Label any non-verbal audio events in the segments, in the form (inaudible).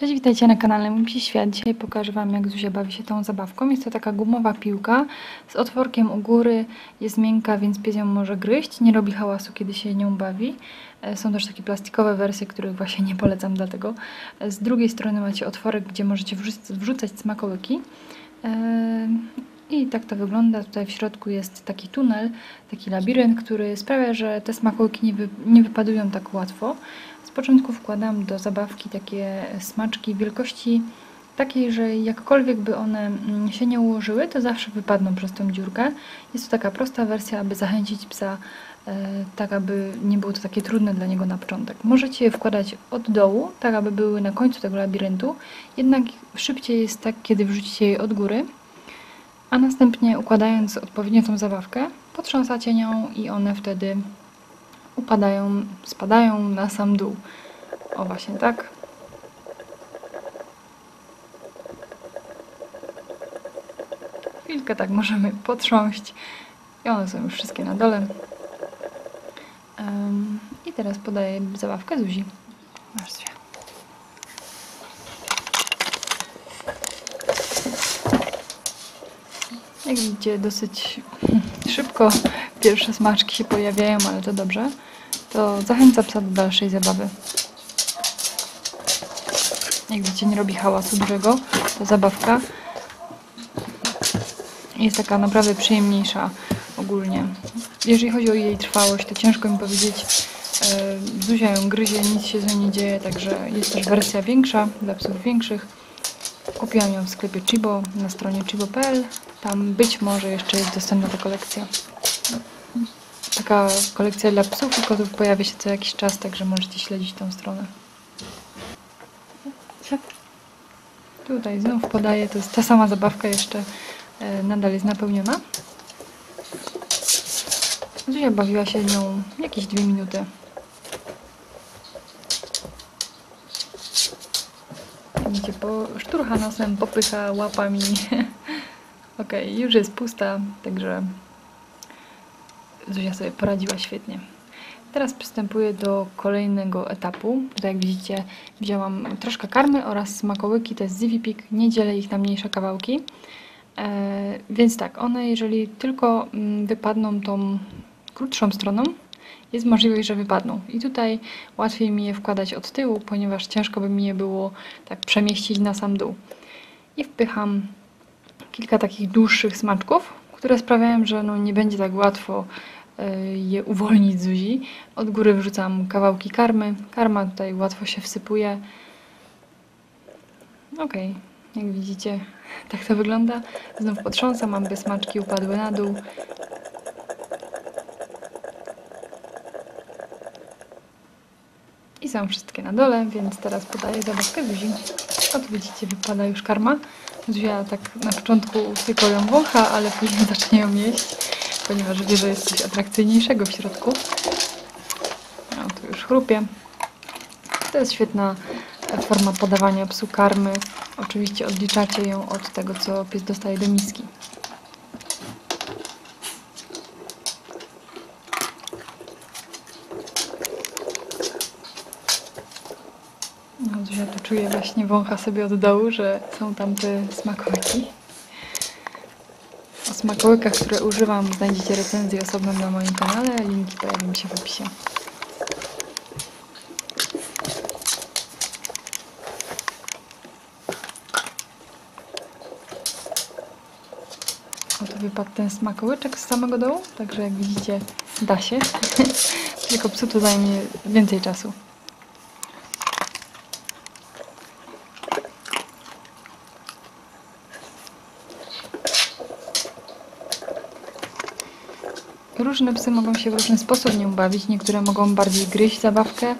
Cześć, witajcie na kanale Mimsi Świat. Dzisiaj pokażę Wam, jak Zuzia bawi się tą zabawką. Jest to taka gumowa piłka z otworkiem u góry. Jest miękka, więc pies ją może gryźć. Nie robi hałasu, kiedy się nią bawi. E, Są też takie plastikowe wersje, których właśnie nie polecam dlatego. E, Z drugiej strony macie otworek, gdzie możecie wrzuc- wrzucać smakołyki. I tak to wygląda. Tutaj w środku jest taki tunel, taki labirynt, który sprawia, że te smakołyki nie, wy- nie wypadują tak łatwo. Z początku wkładam do zabawki takie smaczki wielkości takiej, że jakkolwiek by one mm, się nie ułożyły, to zawsze wypadną przez tą dziurkę. Jest to taka prosta wersja, aby zachęcić psa, e, tak aby nie było to takie trudne dla niego na początek. Możecie je wkładać od dołu, tak aby były na końcu tego labiryntu, jednak szybciej jest tak, kiedy wrzucicie je od góry, a następnie układając odpowiednio tą zabawkę, potrząsacie nią i one wtedy upadają, spadają na sam dół. O właśnie tak. Chwilkę tak możemy potrząść i one są już wszystkie na dole. Em, I teraz podaję zabawkę Zuzi. Masz Zuzia. Jak widzicie, dosyć szybko pierwsze smaczki się pojawiają, ale to dobrze. To zachęca psa do dalszej zabawy. Jak widzicie, nie robi hałasu dużego. To zabawka jest taka naprawdę przyjemniejsza ogólnie. Jeżeli chodzi o jej trwałość, to ciężko mi powiedzieć. E, Zuzia ją gryzie, nic się z nią nie dzieje, także jest też wersja większa, dla psów większych. Kupiłam ją w sklepie Chibo na stronie chibo.pl. Tam być może jeszcze jest dostępna ta kolekcja. Taka kolekcja dla psów i kotów pojawia się co jakiś czas, także możecie śledzić tą stronę. Tutaj znów podaję, to jest ta sama zabawka jeszcze e, nadal jest napełniona. Zuzia bawiła się nią jakieś dwie minuty. Widzicie, po szturcha nosem, popycha łapami. (laughs) Okej, już jest pusta, także Zuzia sobie poradziła świetnie. Teraz przystępuję do kolejnego etapu. Tutaj jak widzicie wzięłam troszkę karmy oraz smakołyki, to jest Zivipik. Nie dzielę ich na mniejsze kawałki. E, więc tak, one jeżeli tylko mm, wypadną tą krótszą stroną, jest możliwość, że wypadną. I tutaj łatwiej mi je wkładać od tyłu, ponieważ ciężko by mi je było tak przemieścić na sam dół. I wpycham kilka takich dłuższych smaczków, które sprawiają, że no nie będzie tak łatwo e, je uwolnić z Zuzi. Od góry wrzucam kawałki karmy. Karma tutaj łatwo się wsypuje. Ok, jak widzicie, (laughs) tak to wygląda. Znów potrząsam, aby smaczki upadły na dół. I są wszystkie na dole, więc teraz podaję zabawkę Zuzi. Oto widzicie, wypada już karma. Zuzia tak na początku tylko ją wącha, ale później (laughs) zacznie ją jeść, ponieważ wie, że jest coś atrakcyjniejszego w środku. No, tu już chrupie. To jest świetna forma podawania psu karmy. Oczywiście odliczacie ją od tego, co pies dostaje do miski. No, Zuzia tu czuje właśnie, wącha sobie od dołu, że są tam te smakołyki. O smakołykach, które używam, znajdziecie recenzję osobną na moim kanale. Linki pojawią się w opisie. Oto wypadł ten smakołyczek z samego dołu, także jak widzicie, da się. (laughs) Tylko psu to zajmie więcej czasu. Różne psy mogą się w różny sposób nią bawić. Niektóre mogą bardziej gryźć zabawkę, e,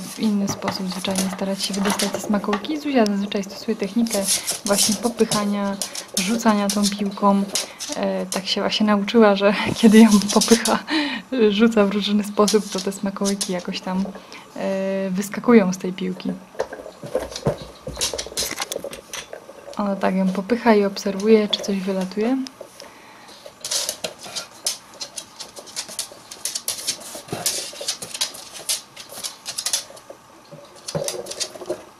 w inny sposób zwyczajnie starać się wydostać te smakołki. Zuzia zazwyczaj stosuje technikę właśnie popychania, rzucania tą piłką. E, tak się właśnie nauczyła, że (laughs) kiedy ją popycha, rzuca w różny sposób, to te smakołyki jakoś tam e, wyskakują z tej piłki. Ona tak ją popycha i obserwuje, czy coś wylatuje.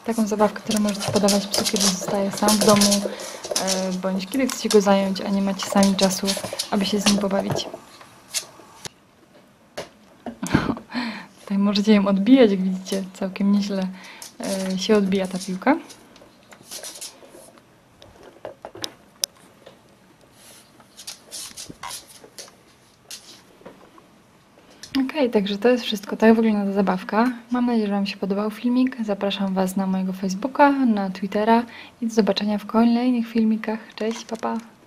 Taką zabawkę, którą możecie podawać psu, kiedy zostaje sam w domu, e, bądź kiedy chcecie go zająć, a nie macie sami czasu, aby się z nim pobawić. (laughs) Tutaj możecie ją odbijać, jak widzicie, całkiem nieźle e, się odbija ta piłka. Okej, także to jest wszystko. Tak wygląda ta zabawka. Mam nadzieję, że Wam się podobał filmik. Zapraszam Was na mojego Facebooka, na Twittera i do zobaczenia w kolejnych filmikach. Cześć, papa! Pa.